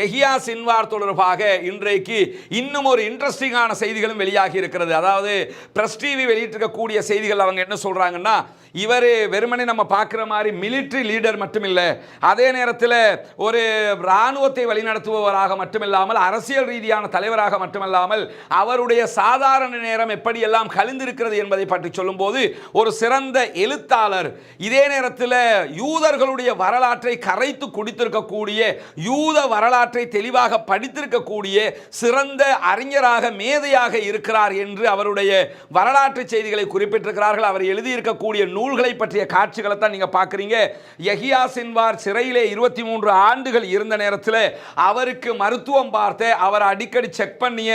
Yahya Sinwar தொடர்பாக இன்றைக்கு இன்னும் ஒரு இன்ட்ரெஸ்டிங்கான செய்திகளும் வெளியாகி இருக்கிறது. அதாவது பிரஸ் டிவி வெளியிட்டிருக்கக்கூடிய செய்திகள் அவங்க என்ன சொல்றாங்கன்னா இவர் வெறுமனே நம்ம பார்க்குற மாதிரி மிலிட்ரி லீடர் மட்டுமில்லை அதே நேரத்தில் ஒரு இராணுவத்தை வழிநடத்துபவராக மட்டுமில்லாமல் அரசியல் ரீதியான தலைவராக மட்டுமல்லாமல் அவருடைய சாதாரண நேரம் எப்படியெல்லாம் கழிந்திருக்கிறது என்பதை பற்றி சொல்லும்போது ஒரு சிறந்த எழுத்தாளர் இதே நேரத்தில் யூதர்களுடைய வரலாற்றை கரைத்து குடித்திருக்கக்கூடிய யூத வரலாற்றை தெளிவாக படித்திருக்கக்கூடிய சிறந்த அறிஞராக மேதையாக இருக்கிறார் என்று அவருடைய வரலாற்று செய்திகளை குறிப்பிட்டிருக்கிறார்கள். அவர் எழுதியிருக்கக்கூடிய நூல்களை பற்றிய காட்சிகளை தான் நீங்க பார்க்குறீங்க. யஹியா சின்வார் சிறையிலே இருபத்தி மூன்று ஆண்டுகள் இருந்த நேரத்தில் அவருக்கு மருத்துவம் பார்த்து அவர் அடிக்கடி செக் பண்ணிய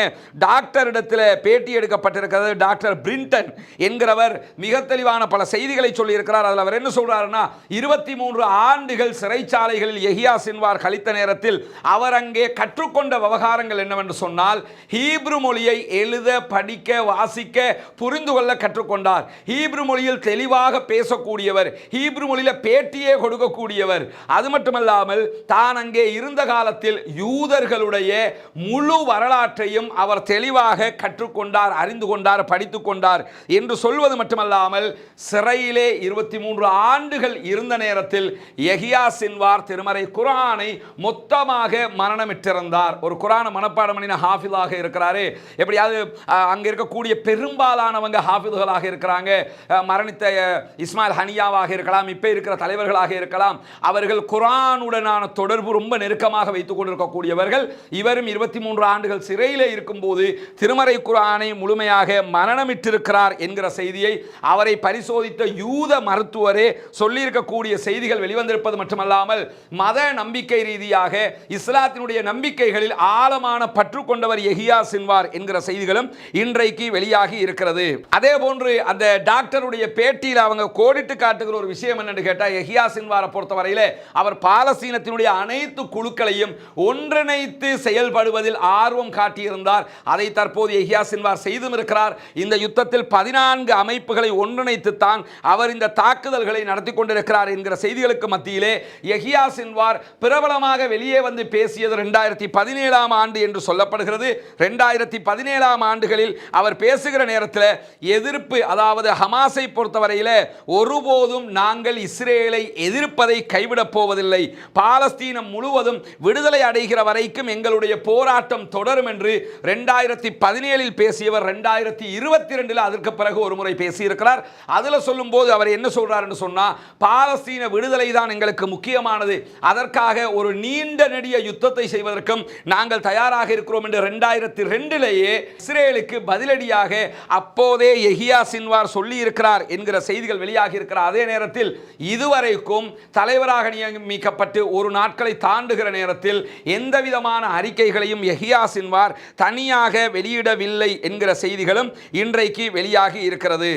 டாக்டர் இடத்துல பேட்டி எடுக்கப்பட்டிருக்கிறது. டாக்டர் பிரிண்டன் என்கிறவர் மிக தெளிவான பல செய்திகளை சொல்லியிருக்கிறார். அதில் அவர் என்ன சொல்றாருன்னா இருபத்தி மூன்று ஆண்டுகள் சிறைச்சாலைகளில் எஹியா சின்வார் கழித்த நேரத்தில் அவர் அங்கே கற்றுக்கொண்ட விவகாரங்கள் என்னவென்று சொன்னால் ஹீப்ரு மொழியை எழுத படிக்க வாசிக்க புரிந்து கொள்ள கற்றுக்கொண்டார். ஹீப்ரு மொழியில் தெளிவாக பேசக்கூடியவர் ஹீப்ரு மொழியில் பேட்டியே கொடுக்கக்கூடியவர். அது மட்டுமல்லாமல் தான் அங்கே இருந்த காலத்தில் யூதர்களுடைய முழு வரலாற்றையும் அவர் தெளிவாக கற்றுக்கொண்டார் அறிந்து கொண்டார் படித்து கொண்டார் என்று சொல்வது மட்டுமல்லாமல் சிறையிலே இருபத்தி மூன்று ஆண்டுகள் இருந்த நேரத்தில் எஹியா சின்வார் திருமறை குரானை மொத்தமாக மரணமிட்டிருந்தார் ஒரு குரான மனப்பாடம் பண்ணின ஹாஃபிலாக இருக்கிறாரு. எப்படியாவது அங்கே இருக்கக்கூடிய பெரும்பாலானவங்க ஹாஃபிதுகளாக இருக்கிறாங்க. மரணித்த இஸ்மாயில் ஹனியாவாக இருக்கலாம் இப்போ இருக்கிற தலைவர்களாக இருக்கலாம். அவர்கள் குரானுடனான தொடர்பு ரொம்ப நெருக்கமாக வைத்துக் கொண்டிருக்கக்கூடியவர்கள். இவரும் இருபத்தி மூன்று ஆண்டுகள் சிறையில் இருக்கும்போது திருமறை குரானை முழுமையாக மரணமிட்டிருக்கிறார் என்கிற செய்தியை அவரை பரிசோதித்த யூத மருத்துவரே சொல்லியிருக்கக்கூடிய செய்திகள் வெளிவந்திருப்பது மட்டுமல்லாமல் மத நம்பிக்கை ரீதியாக இஸ் இஸ்லாத்தினுடைய நம்பிக்கைகளில் ஆழமான பற்று கொண்டவர் எஹியா சின்வார் என்கிற செய்திகளும் இன்றைக்கு வெளியாகி இருக்கிறது. அதே போன்று அந்த டாக்டருடைய பேட்டியில் அவங்க கோடிட்டு காட்டுகிற ஒரு விஷயம் என்னன்னு கேட்டால் எஹியா சின்வாரை பொறுத்தவரையில் அவர் பாலஸ்தீனத்தினுடைய அனைத்து குழுக்களையும் ஒன்றிணைத்து செயல்படுவதில் ஆர்வம் காட்டியிருந்தார். அதை தற்போது எஹியா சின்வார் செய்தும் இருக்கிறார். இந்த யுத்தத்தில் பதினான்கு அமைப்புகளை ஒன்றிணைத்து தான் அவர் இந்த தாக்குதல்களை நடத்தி கொண்டிருக்கிறார் என்கிற செய்திகளுக்கு மத்தியிலே எஹியா சின்வார் பிரபலமாக வெளியே வந்து பேசியது ரெண்டாயிரத்தி பதினேழாம் ஆண்டு என்று சொல்லப்படுகிறது. ரெண்டாயிரத்தி பதினேழாம் ஆண்டுகளில் அவர் பேசுகிற நேரத்தில் எதிர்ப்பு அதாவது ஹமாஸை பொறுத்தவரையில் ஒருபோதும் நாங்கள் இஸ்ரேலை எதிர்ப்பதை கைவிடப் போவதில்லை. பாலஸ்தீனம் முழுவதும் விடுதலை அடைகிற வரைக்கும் எங்களுடைய போராட்டம் தொடரும் என்று ரெண்டாயிரத்தி பதினேழில் பேசியவர் ரெண்டாயிரத்தி இருபத்தி ரெண்டில் அதற்கு பிறகு ஒரு முறை பேசியிருக்கிறார். அதில் சொல்லும்போது அவர் என்ன சொல்றாருன்னு சொன்னா பாலஸ்தீன விடுதலை தான் எங்களுக்கு முக்கியமானது. அதற்காக ஒரு நீண்ட நெடிய யுத்தத்தை செய்வதற்கும் நாங்கள் தயாராக இருக்கிறோம் என்று ரெண்டாயிரத்தி ரெண்டிலேயே இஸ்ரேலுக்கு பதிலடியாக அப்போதே எஹியா சின்வார் சொல்லி இருக்கிறார் என்கிற செய்திகள் வெளியாகி இருக்கிறார் அதே நேரத்தில் இதுவரைக்கும் தலைவராக நியமிக்கப்பட்டு ஒரு நாட்களை தாண்டுகிற நேரத்தில் எந்த விதமான அறிக்கைகளையும் எஹியா சின்வார் தனியாக வெளியிடவில்லை என்கிற செய்திகளும் இன்றைக்கு வெளியாகி இருக்கிறது.